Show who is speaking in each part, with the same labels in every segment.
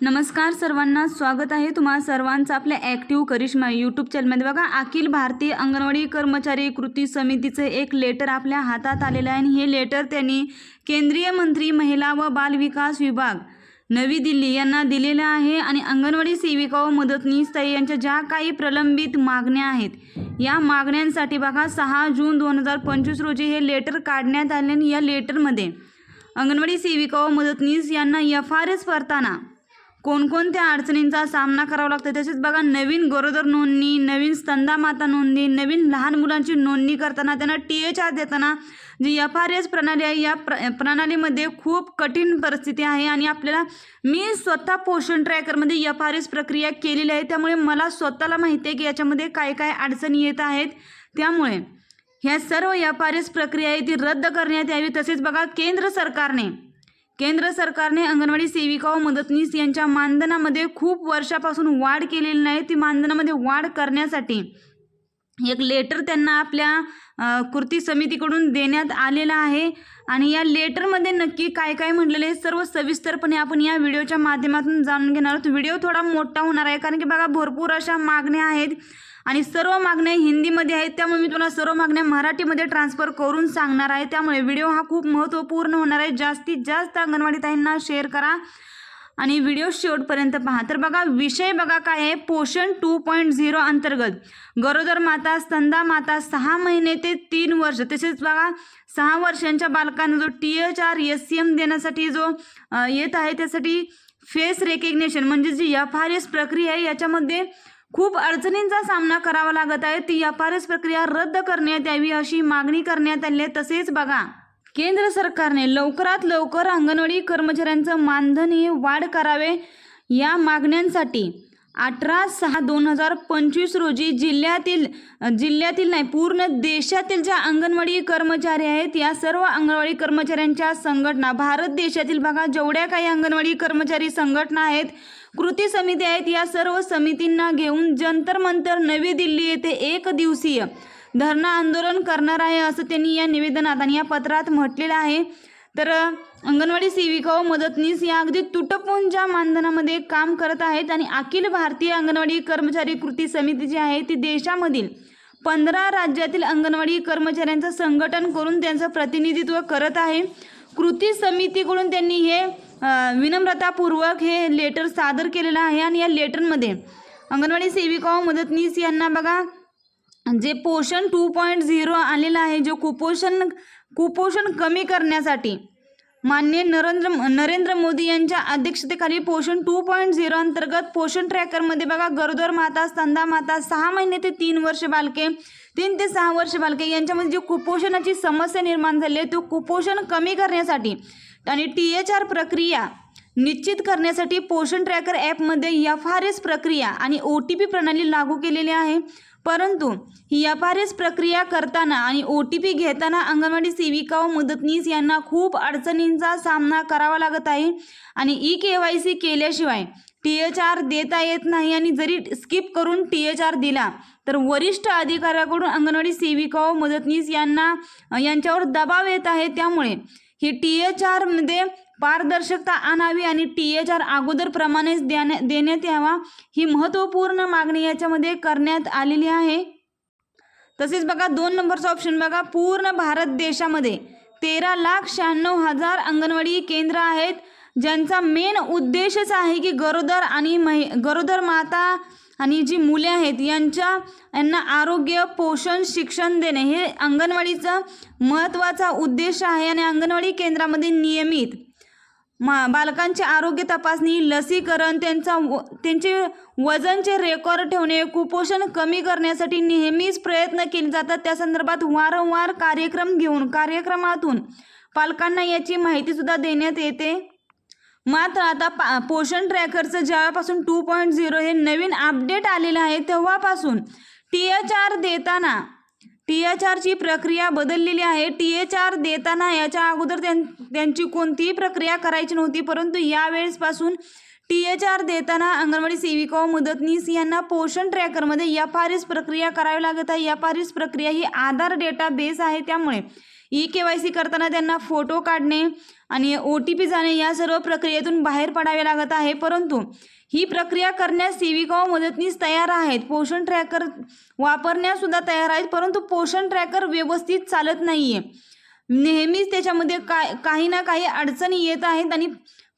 Speaker 1: नमस्कार सर्वांना स्वागत आहे तुम्हा सर्वांचं आपल्या ॲक्टिव्ह करिश्मा यूट्यूब चॅनलमध्ये बघा अखिल भारतीय अंगणवाडी कर्मचारी कृती समितीचं एक लेटर आपल्या हातात आलेलं आहे आणि हे लेटर त्यांनी केंद्रीय मंत्री महिला व बालविकास विभाग नवी दिल्ली यांना दिलेलं आहे आणि अंगणवाडी सेविका व मदतनीस ताई यांच्या ज्या काही प्रलंबित मागण्या आहेत या मागण्यांसाठी बघा सहा जून दोन हजार पंचवीस रोजी हे लेटर काढण्यात आले आणि या लेटरमध्ये अंगणवाडी सेविका व मदतनीस यांना एफ आर एस भरताना कोणकोणत्या अडचणींचा सामना करावा लागतो तसेच बघा नवीन गरोदर नोंदणी नवीन स्तंदा माता नोंदणी नवीन लहान मुलांची नोंदणी करताना त्यांना टी एच आर देताना जी एफ आर एस प्रणाली आहे या प्र प्रणालीमध्ये खूप कठीण परिस्थिती आहे आणि आपल्याला मी स्वतः पोषण ट्रॅकरमध्ये म्हणजे एफ आर एस प्रक्रिया केलेली आहे. त्यामुळे मला स्वतःला माहिती आहे की याच्यामध्ये काय काय अडचणी येत आहेत. त्यामुळे ह्या सर्व एफ आर एस प्रक्रिया आहे ती रद्द करण्यात यावी. तसेच बघा केंद्र सरकारने केंद्र सरकारने अंगणवाडी सेविका व मदतनीस यांच्या मानधनामध्ये खूप वर्षापासून वाढ केलेली नाही. ती मानधनामध्ये वाढ करण्यासाठी एक लेटर त्यांना आपल्या कृती समितीकडून देण्यात आलेला आहे. आणि या लेटरमध्ये नक्की काय काय म्हटलेलं आहे सर्व सविस्तरपणे आपण या व्हिडिओच्या माध्यमातून जाणून घेणार आहोत. व्हिडिओ थोडा मोठा होणार आहे कारण की बघा भरपूर अशा मागण्या आहेत. आणि सर्व मागण्या हिंदीमध्ये आहेत त्यामुळे मी तुम्हाला सर्व मागण्या मराठीमध्ये ट्रान्सफर करून सांगणार आहे. त्यामुळे व्हिडिओ हा खूप महत्त्वपूर्ण होणार आहे. जास्तीत जास्त अंगणवाडी ताईंना शेअर करा आणि व्हिडिओ शेवटपर्यंत पहा. तर बघा विषय बघा काय आहे. पोषण टू पॉईंट झिरो अंतर्गत. गरोदर माता स्तंदा माता सहा महिने ते तीन वर्ष. तसेच बघा सहा वर्षांच्या बालकांना जो T H R S C M देण्यासाठी जो येत आहे त्यासाठी फेस रेकग्नेशन म्हणजे जी एफ आर एस प्रक्रिया आहे याच्यामध्ये खूप अडचणींचा सामना करावा लागत आहे. ती व्यापारच प्रक्रिया रद्द करण्यात यावी अशी मागणी करण्यात आली आहे. तसेच बघा केंद्र सरकारने लवकरात लवकर अंगणवाडी कर्मचाऱ्यांचं मानधन हे वाढ करावे या मागण्यांसाठी अठरा सहा दोन हजार पंचवीस रोजी जिल्ह्यातील जिल्ह्यातील नाही पूर्ण देशातील ज्या अंगणवाडी कर्मचारी आहेत या सर्व अंगणवाडी कर्मचाऱ्यांच्या संघटना भारत देशातील बघा जेवढ्या काही अंगणवाडी कर्मचारी संघटना आहेत कृती समिती आहेत. या सर्व समितींना घेऊन जंतर मंतर नवी दिल्ली येथे एक दिवसीय धरणं आंदोलन करणार आहे असं त्यांनी या निवेदनात आणि या पत्रात म्हटलेलं आहे. तर अंगणवाडी सेविका व मदतनीस या अगदी तुटपुंजा मानधनामध्ये काम करत आहेत आणि अखिल भारतीय अंगणवाडी कर्मचारी कृती समिती जी आहे ती देशामधील पंधरा राज्यातील अंगणवाडी कर्मचाऱ्यांचं संघटन करून त्यांचं प्रतिनिधित्व करत आहे. कृती समितीकडून त्यांनी हे विनम्रतापूर्वक हे लेटर सादर केलेलं आहे आणि या लेटरमध्ये अंगणवाडी सेविका व मदतनीस यांना बघा जे पोषण टू पॉईंट झिरो आलेलं आहे जो कुपोषण कुपोषण कमी करण्यासाठी मान्य नरेंद्र नरेंद्र मोदी यांच्या अध्यक्षतेखाली पोषण टू पॉईंट झिरो अंतर्गत पोषण ट्रॅकरमध्ये बघा गरोदर माता स्तंदा माता सहा महिने ते तीन वर्ष बालके तीन ते सहा वर्ष बालके यांच्यामध्ये जी कुपोषणाची समस्या निर्माण झाली आहे तो कुपोषण कमी करण्यासाठी आणि टी एच आर प्रक्रिया निश्चित करण्यासाठी पोषण ट्रॅकर ॲपमध्ये एफ आर एस प्रक्रिया आणि ओ टी पी प्रणाली लागू केलेली आहे. परंतु ही एफ आर एस प्रक्रिया करताना आणि ओ टी पी घेताना अंगणवाडी सेविका व मदतनीस यांना खूप अडचणींचा सामना करावा लागत आहे आणि ई के वाय सी केल्याशिवाय टी एच आर देता येत नाही आणि जरी स्किप करून टी एच आर दिला तर वरिष्ठ अधिकाऱ्याकडून अंगणवाडी सेविका व मदतनीस यांना यांच्यावर दबाव येत आहे. त्यामुळे ही टी एच आरमध्ये पारदर्शकता आणावी आणि टी एच आर अगोदरप्रमाणेच देण्या देण्यात यावा ही महत्त्वपूर्ण मागणी याच्यामध्ये करण्यात आलेली आहे. तसेच बघा दोन नंबरचा ऑप्शन बघा. पूर्ण भारत देशामध्ये तेरा लाख शहाण्णव हजार अंगणवाडी केंद्र आहेत. ज्यांचा मेन उद्देशच आहे की गरोदर आणि महि गरोदर माता आणि जी मुले आहेत यांच्या यांना आरोग्य पोषण शिक्षण देणे हे अंगणवाडीचा महत्त्वाचा उद्देश आहे आणि अंगणवाडी केंद्रामध्ये नियमित. मा बालकांची आरोग्य तपासणी लसीकरण त्यांचा व त्यांचे वजनचे रेकॉर्ड ठेवणे कुपोषण कमी करण्यासाठी नेहमीच प्रयत्न केले जातात. त्या संदर्भात वारंवार कार्यक्रम घेऊन कार्यक्रमातून पालकांना याची माहितीसुद्धा देण्यात येते. मात्र आता पा पोषण ट्रॅकरचं जेव्हापासून टू पॉईंट झिरो हे नवीन अपडेट आलेलं आहे तेव्हापासून टी एच आर देताना टी एच आरची प्रक्रिया बदललेली आहे. टी एच आर देताना याच्या अगोदर त्यां त्यांची कोणतीही प्रक्रिया करायची नव्हती परंतु यावेळेसपासून टी एच आर देताना अंगणवाडी सेविका व मदतनीस यांना पोषण ट्रॅकरमध्ये एफ आर एस प्रक्रिया करावी लागत आहे. एफ आर एस प्रक्रिया ही आधार डेटा बेस आहे त्यामुळे ई के वाय सी करताना त्यांना फोटो काढणे आणि ओ टी पी जाणे या सर्व प्रक्रियेतून बाहेर पडावे लागत आहे. परंतु ही प्रक्रिया करण्यास सेविका व मदतनीस तयार आहेत. पोषण ट्रॅकर वापरण्यासुद्धा तयार आहेत परंतु पोषण ट्रॅकर व्यवस्थित चालत नाही आहे नेहमीच त्याच्यामध्ये काय काही ना काही अडचणी येत आहेत आणि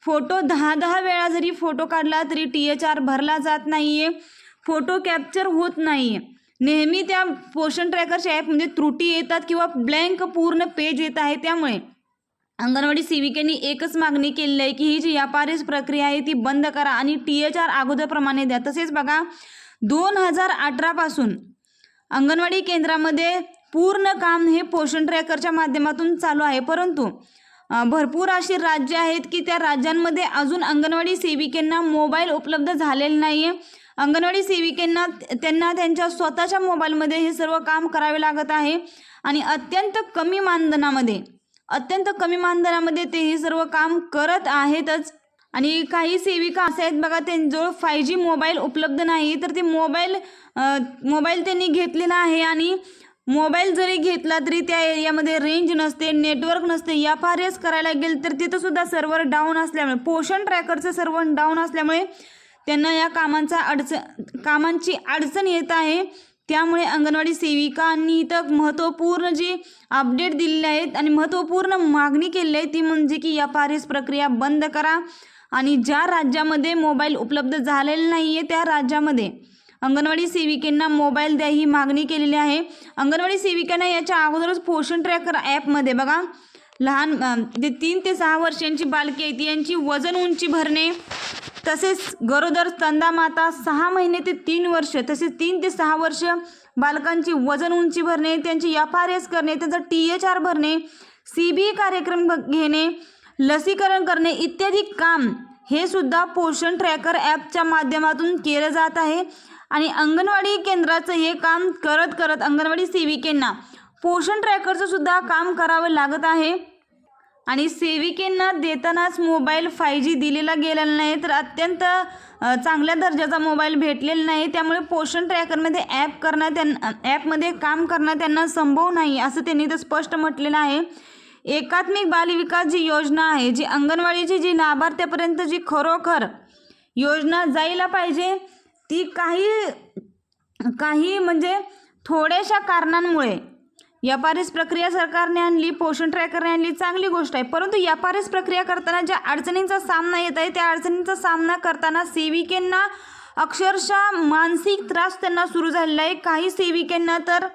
Speaker 1: फोटो दहा दहा वेळा जरी फोटो काढला तरी टी एच आर भरला जात नाही आहे फोटो कॅप्चर होत नाही आहे नेहमी त्या पोषण ट्रॅकरच्या ॲपमध्ये त्रुटी येतात किंवा ब्लँक पूर्ण पेज येत आहे त्यामुळे. अंगणवाडी सेविकेनी एकच मागणी केलेली आहे की ही जी व्यापारीच प्रक्रिया आहे ती बंद करा आणि टी एच आर अगोदरप्रमाणे द्या. तसेच बघा दोन हजार अठरापासून अंगणवाडी केंद्रामध्ये पूर्ण काम हे पोषण ट्रॅकरच्या माध्यमातून चालू आहे. परंतु भरपूर अशी राज्य आहेत की त्या राज्यांमध्ये अजून अंगणवाडी सेविकेंना मोबाईल उपलब्ध झालेले नाही आहे अंगणवाडी सेविकेंना त्यांना त्यांच्या स्वतःच्या मोबाईलमध्ये हे सर्व काम करावे लागत आहे आणि अत्यंत कमी मानधनामध्ये अत्यंत कमी मानधनामध्ये ते हे सर्व काम करत आहेतच. आणि काही सेविका असे आहेत बघा त्यांच्याजवळ फाय जी मोबाईल उपलब्ध नाही तर ते मोबाईल मोबाईल त्यांनी घेतलेला आहे आणि मोबाईल जरी घेतला तरी त्या एरियामध्ये रेंज नसते नेटवर्क नसते या फार करायला गेलं तर तिथंसुद्धा सर्वर सर्व्हर डाऊन असल्यामुळे पोषण ट्रॅकरचं सर्व्हर डाऊन असल्यामुळे त्यांना या कामांचा अडचण कामांची अडचण येत आहे. त्यामुळे अंगणवाडी सेविकांनी इथं महत्त्वपूर्ण जी अपडेट दिलेली आहेत आणि महत्त्वपूर्ण मागणी केलेली आहे ती म्हणजे की या पारिस प्रक्रिया बंद करा. आणि ज्या राज्यामध्ये मोबाईल उपलब्ध झालेला नाही आहे त्या राज्यामध्ये अंगणवाडी सेविकेंना मोबाईल द्या ही मागणी केलेली आहे. अंगणवाडी सेविकांना याच्या अगोदरच पोषण ट्रॅकर ॲपमध्ये बघा. लहान जे तीन ते सहा वर्षांची बालके आहेत यांची वजन उंची भरणे तसेच गरोदर स्तंदा माता सहा महिने ते तीन वर्ष तसेच तीन ते सहा वर्ष बालकांची वजन उंची भरणे त्यांची एफ आर एस करणे त्यांचा टी एच आर भरणे सी बी कार्यक्रम घेणे लसीकरण करणे इत्यादी काम हे सुद्धा पोषण ट्रॅकर ॲपच्या माध्यमातून केलं जात आहे. आणि अंगणवाडी केंद्राचं हे काम करत करत अंगणवाडी सेविकेंना पोषण ट्रॅकरचं सुद्धा काम करावं लागत आहे. आणि सेविकेंना देतानाच मोबाईल फाय जी दिलेला गेलेला नाही तर अत्यंत चांगल्या दर्जाचा मोबाईल भेटलेला नाही. त्यामुळे पोषण ट्रॅकरमध्ये ॲप करणं त्यांना ॲपमध्ये काम करणं त्यांना संभव नाही असं त्यांनी तर स्पष्ट म्हटलेलं आहे. एकात्मिक बालविकास जी योजना आहे जी अंगणवाडीची जी लाभार्थ्यापर्यंत जी खरोखर योजना जायला पाहिजे ती काही काही म्हणजे थोड्याशा कारणांमुळे व्यापारीस प्रक्रिया सरकारने आणली पोषण ट्रॅकरने आणली चांगली गोष्ट आहे. परंतु व्यापारीस प्रक्रिया करताना ज्या अडचणींचा सामना येत आहे त्या अडचणींचा सामना करताना सेविकेंना अक्षरशः मानसिक त्रास त्यांना सुरू झालेला आहे. काही सेविकेंना तर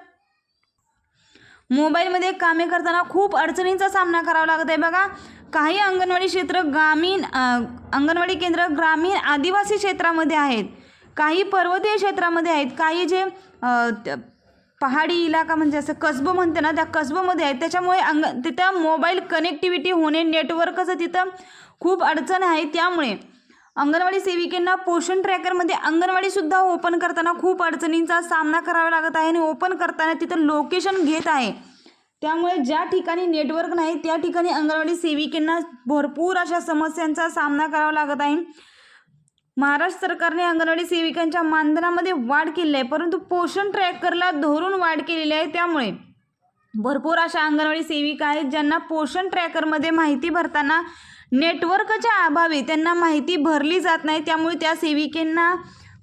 Speaker 1: मोबाईलमध्ये कामे करताना खूप अडचणींचा सामना करावा लागत आहे. बघा काही अंगणवाडी क्षेत्र ग्रामीण अंगणवाडी केंद्र ग्रामीण आदिवासी क्षेत्रामध्ये आहेत. काही पर्वतीय क्षेत्रामध्ये आहेत. काही जे पहाडी इलाका म्हणजे असं कसबं म्हणते ना त्या कसबंमध्ये आहे. त्याच्यामुळे अंग तिथं मोबाईल कनेक्टिव्हिटी होणे नेटवर्कचं तिथं खूप अडचण आहे. त्यामुळे अंगणवाडी सेविकेंना पोषण ट्रॅकरमध्ये अंगणवाडीसुद्धा ओपन करताना खूप अडचणींचा सामना करावा लागत आहे आणि ओपन करताना तिथं लोकेशन घेत आहे. त्यामुळे ज्या ठिकाणी नेटवर्क नाही त्या ठिकाणी अंगणवाडी सेविकेंना भरपूर अशा समस्यांचा सामना करावा लागत आहे. महाराष्ट्र सरकारने अंगणवाडी सेविकांच्या मानधनामध्ये वाढ केली आहे परंतु पोषण ट्रॅकरला धरून वाढ केलेली आहे त्यामुळे. भरपूर अशा अंगणवाडी सेविका आहेत ज्यांना पोषण ट्रॅकरमध्ये माहिती भरताना नेटवर्कच्या अभावी त्यांना माहिती भरली जात नाही त्यामुळे त्या सेविकेंना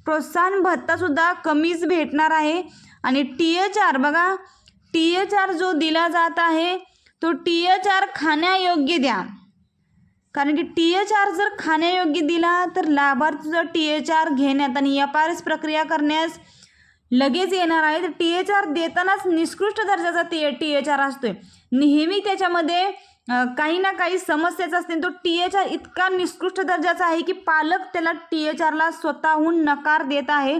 Speaker 1: प्रोत्साहन भत्तासुद्धा कमीच भेटणार आहे. आणि टी एच आर बघा टी एच आर जो दिला जात आहे तो टी एच आर खाण्यायोग्य द्या. कारण की टी एच आर जर खाण्यायोग्य दिला तर लाभार्थीचं टी एच आर घेण्यात आणि एफ आर एस प्रक्रिया करण्यास लगेच येणार आहे. तर टी एच आर देतानाच निकृष्ट दर्जाचा टी टी एच आर असतोय. नेहमी त्याच्यामध्ये काही ना काही समस्याच असते तो टी एच आर इतका निकृष्ट दर्जाचा आहे की पालक त्याला टी एच आरला स्वतःहून नकार देत आहे.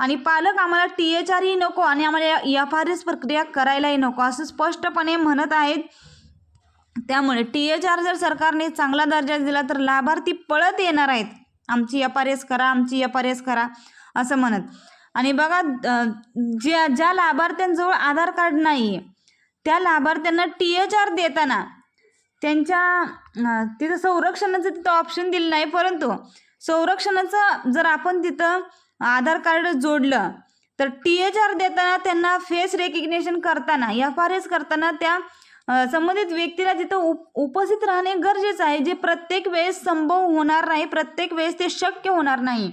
Speaker 1: आणि पालक आम्हाला टी एच आरही नको आणि आम्हाला एफ आर एस प्रक्रिया करायलाही नको असं स्पष्टपणे म्हणत आहेत. त्यामुळे टी एच आर जर सरकारने चांगला दर्जा दिला तर लाभार्थी पळत येणार आहेत. आमची एफ आर एस करा आमची एफ आर एस करा असं म्हणत. आणि बघा ज्या ज्या लाभार्थ्यांजवळ आधार कार्ड नाही आहे त्या लाभार्थ्यांना टी एच आर देताना त्यांच्या तिथं संरक्षणाचं तिथं ऑप्शन दिलं नाही परंतु संरक्षणाचं जर आपण तिथं आधार कार्ड जोडलं तर टी एच आर देताना त्यांना फेस रेकग्नेशन करताना एफ आर एस करताना त्या संबंधित व्यक्तीला तिथं उप उपस्थित राहणे गरजेचं आहे. जे प्रत्येक वेळेस संभव होणार नाही प्रत्येक वेळेस ते शक्य होणार नाही.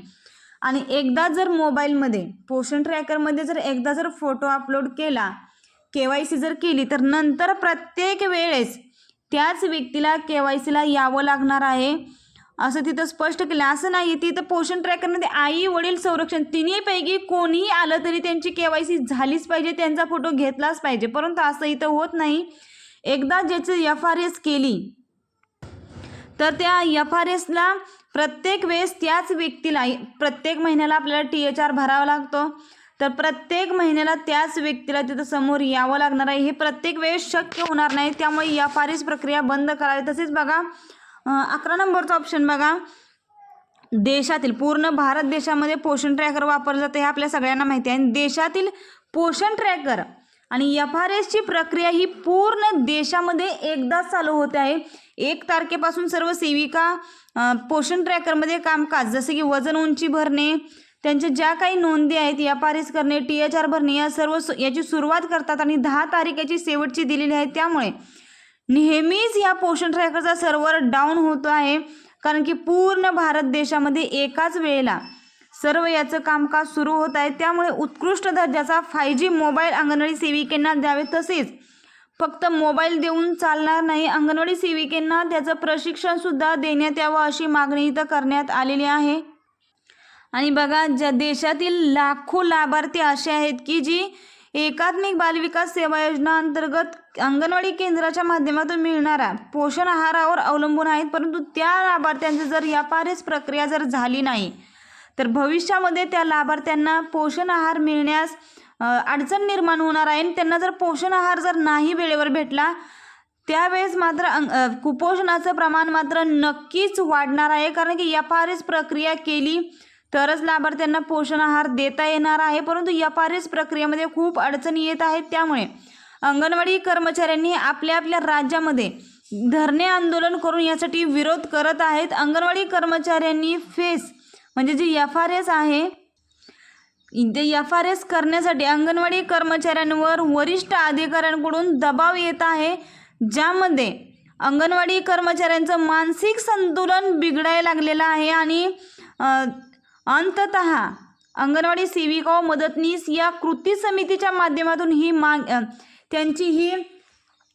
Speaker 1: आणि एकदा जर मोबाईलमध्ये पोषण ट्रॅकरमध्ये जर एकदा जर फोटो अपलोड केला के वाय सी जर केली तर नंतर प्रत्येक वेळेस त्याच व्यक्तीला के वाय सीला यावं लागणार आहे. असं तिथं स्पष्ट केलं. असं नाही तिथं पोषण ट्रॅकरमध्ये आई वडील संरक्षण तिन्हीपैकी कोणीही आलं तरी त्यांची के वाय सी झालीच पाहिजे त्यांचा फोटो घेतलाच पाहिजे. परंतु असं इथं होत नाही. एकदा ज्याची एफ आर एस केली तर त्या एफ आर एसला प्रत्येक वेळेस त्याच व्यक्तीला प्रत्येक महिन्याला आपल्याला टी एच आर भरावा लागतो. तर प्रत्येक महिन्याला त्याच व्यक्तीला तिथं समोर यावं लागणार आहे. हे प्रत्येक वेळेस शक्य होणार नाही. त्यामुळे एफ आर एस प्रक्रिया बंद करावी. तसेच बघा अकरा नंबरचा ऑप्शन बघा. देशातील पूर्ण भारत देशामध्ये पोषण ट्रॅकर वापरलं जातं हे आपल्या सगळ्यांना माहिती आहे. आणि देशातील पोषण ट्रॅकर आणि एफ आर एसची प्रक्रिया ही पूर्ण देशामध्ये एकदाच चालू होते आहे. एक तारखेपासून सर्व सेविका पोषण ट्रॅकरमध्ये कामकाज जसे की वजन उंची भरणे त्यांच्या ज्या काही नोंदी आहेत एफ आर एस करणे टी एच आर भरणे या सर्व याची सुरुवात करतात आणि दहा तारीख याची शेवटची दिलेली आहे. त्यामुळे नेहमीच या पोषण ट्रॅकरचा सर्व्हर डाऊन होतो आहे. कारण की पूर्ण भारत देशामध्ये एकाच वेळेला सर्व याचं कामकाज सुरू होत आहे. त्यामुळे उत्कृष्ट दर्जाचा फाय जी मोबाईल अंगणवाडी सेविकेंना द्यावे तसेच फक्त मोबाईल देऊन चालणार नाही अंगणवाडी सेविकेंना त्याचं प्रशिक्षणसुद्धा देण्यात यावं अशी मागणी इथं करण्यात आलेली आहे. आणि बघा ज्या देशातील लाखो लाभार्थी असे आहेत की जी एकात्मिक बालविकास सेवा योजना अंतर्गत अंगणवाडी केंद्राच्या माध्यमातून मिळणारा पोषण आहारावर अवलंबून आहेत. परंतु त्या लाभार्थ्यांची जर या प्रक्रिया जर झाली नाही तर भविष्यामध्ये त्या लाभार्थ्यांना पोषण आहार मिळण्यास अडचण निर्माण होणार आहे. आणि त्यांना जर पोषण आहार जर नाही वेळेवर भेटला त्यावेळेस मात्र अंग- कुपोषणाचं प्रमाण मात्र नक्कीच वाढणार आहे. कारण की एफ आर एस प्रक्रिया केली तरच लाभार्थ्यांना पोषण आहार देता येणार आहे. परंतु एफ आर एस प्रक्रियेमध्ये खूप अडचणी येत आहेत. त्यामुळे अंगणवाडी कर्मचाऱ्यांनी आपल्या आपल्या राज्यामध्ये धरणे आंदोलन करून यासाठी विरोध करत आहेत. अंगणवाडी कर्मचाऱ्यांनी फेस म्हणजे जे एफ आर एस आहे ते एफ आर एस करण्यासाठी अंगणवाडी कर्मचाऱ्यांवर वरिष्ठ अधिकाऱ्यांकडून दबाव येत आहे ज्यामध्ये अंगणवाडी कर्मचाऱ्यांचं मानसिक संतुलन बिघडायला लागलेलं आहे आणि अंतत अंगणवाडी सेविका व मदतनीस या कृती समितीच्या माध्यमातून ही माग त्यांची ही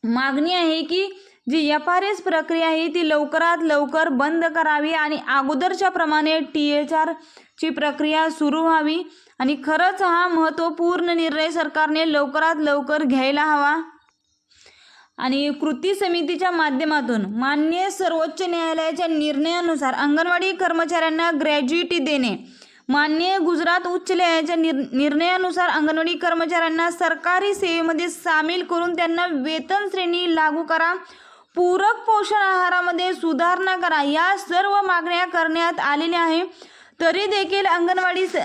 Speaker 1: मागणी आहे की जी एफ आर एस प्रक्रिया आहे ती लवकरात लवकर बंद करावी आणि अगोदरच्या प्रमाणे टी एच आरची प्रक्रिया सुरू व्हावी. आणि खरंच हा महत्त्वपूर्ण निर्णय सरकारने लवकरात लवकर घ्यायला हवा. आणि कृती समितीच्या माध्यमातून मान्य सर्वोच्च न्यायालयाच्या निर्णयानुसार अंगणवाडी कर्मचाऱ्यांना ग्रॅज्युएटी देणे. मान्य गुजरात उच्च न्यायालयाच्या निर निर्णयानुसार अंगणवाडी कर्मचाऱ्यांना सरकारी सेवेमध्ये सामील करून त्यांना वेतन श्रेणी लागू करा. पूरक पोषण आहारामध्ये सुधारणा करा. या सर्व मागण्या करण्यात आलेल्या आहे. तरी देखील अंगणवाडी स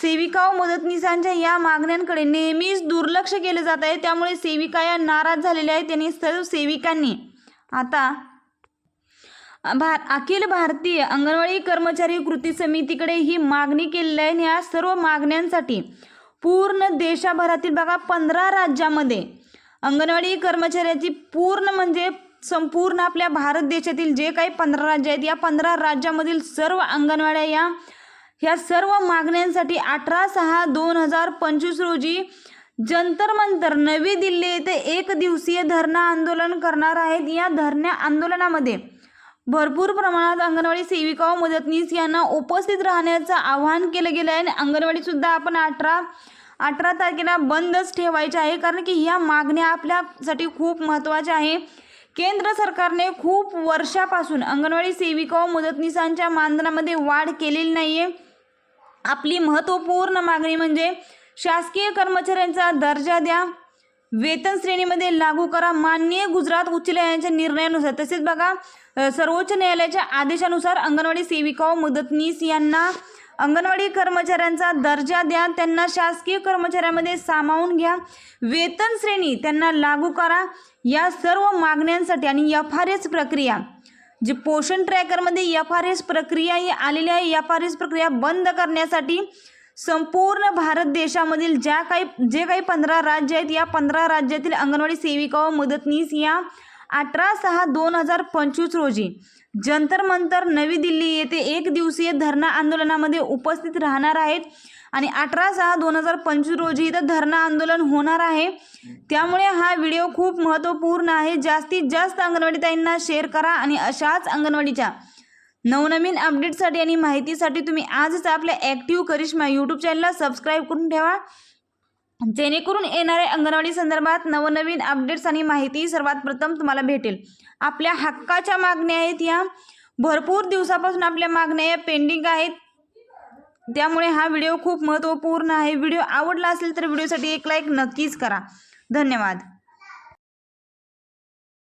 Speaker 1: सेविका व मदतनीसांच्या या मागण्यांकडे नेहमीच दुर्लक्ष केले जात आहे. त्यामुळे सेविका या नाराज झालेल्या आहेत. त्यांनी सर्व सेविकांनी आता भार अखिल भारतीय अंगणवाडी कर्मचारी कृती समितीकडे ही मागणी केलेली आहे. आणि या सर्व मागण्यांसाठी पूर्ण देशाभरातील बघा पंधरा राज्यामध्ये अंगणवाडी कर्मचाऱ्याची पूर्ण म्हणजे संपूर्ण आपल्या भारत देशातील जे काही पंधरा राज्य आहेत या पंधरा राज्यामधील सर्व अंगणवाड्या या ह्या सर्व मागण्यांसाठी अठरा सहा दोन हजार पंचवीस रोजी जंतर मंतर नवी दिल्ली येथे एक दिवसीय धरणा आंदोलन करणार आहेत. या धरण्या आंदोलनामध्ये भरपूर प्रमाणात अंगणवाडी सेविका व मदतनीस यांना उपस्थित राहण्याचं आवाहन केलं गेलं आहे आणि अंगणवाडीसुद्धा आपण अठरा अठरा तारखेला बंदच ठेवायचे आहे कारण की ह्या मागण्या आपल्यासाठी खूप महत्त्वाच्या आहे. केंद्र सरकारने खूप वर्षापासून अंगणवाडी सेविका व मदतनीसांच्या मानधनामध्ये वाढ केलेली नाही आहे आपली महत्त्वपूर्ण मागणी म्हणजे शासकीय कर्मचाऱ्यांचा दर्जा द्या. वेतन श्रेणीमध्ये लागू करा. मान्य गुजरात उच्च न्यायालयाच्या निर्णयानुसार तसेच बघा सर्वोच्च न्यायालयाच्या आदेशानुसार अंगणवाडी सेविका व मदतनीस यांना अंगणवाडी कर्मचाऱ्यांचा दर्जा द्या त्यांना शासकीय कर्मचाऱ्यामध्ये सामावून घ्या. वेतन श्रेणी त्यांना लागू करा. या सर्व मागण्यांसाठी आणि एफ आर एस प्रक्रिया. जी पोषण ट्रॅकरमध्ये एफ आर एस प्रक्रिया ही आलेली आहे एफ आर एस प्रक्रिया बंद करण्यासाठी संपूर्ण भारत देशामधील ज्या काही जे काही पंधरा राज्य आहेत या पंधरा राज्यातील अंगणवाडी सेविका व मदतनीस या अठरा सहा दोन हजार पंचवीस रोजी जंतर मंतर नवी दिल्ली येथे एक दिवसीय धरणा आंदोलनामध्ये उपस्थित राहणार आहेत. आणि अठरा सहा दोन हजार पंचवीस रोजी इथं धरणा आंदोलन होणार आहे. त्यामुळे हा व्हिडिओ खूप महत्त्वपूर्ण आहे. जास्तीत जास्त अंगणवाडीताईंना शेअर करा आणि अशाच अंगणवाडीच्या नवनवीन अपडेटसाठी आणि माहितीसाठी तुम्ही आजच आपल्या ॲक्टिव्ह करिश्मा यूट्यूब चॅनलला सबस्क्राईब करून ठेवा. जेणेकरून येणाऱ्या अंगणवाडी संदर्भात नवनवीन अपडेट्स आणि माहिती सर्वात प्रथम तुम्हाला भेटेल. आपल्या हक्काच्या मागण्या आहेत या. भरपूर दिवसापासून आपल्या मागण्या या पेंडिंग आहेत. त्यामुळे हा व्हिडिओ खूप महत्त्वपूर्ण आहे. व्हिडिओ आवडला असेल तर व्हिडिओसाठी एक लाईक नक्कीच करा. धन्यवाद.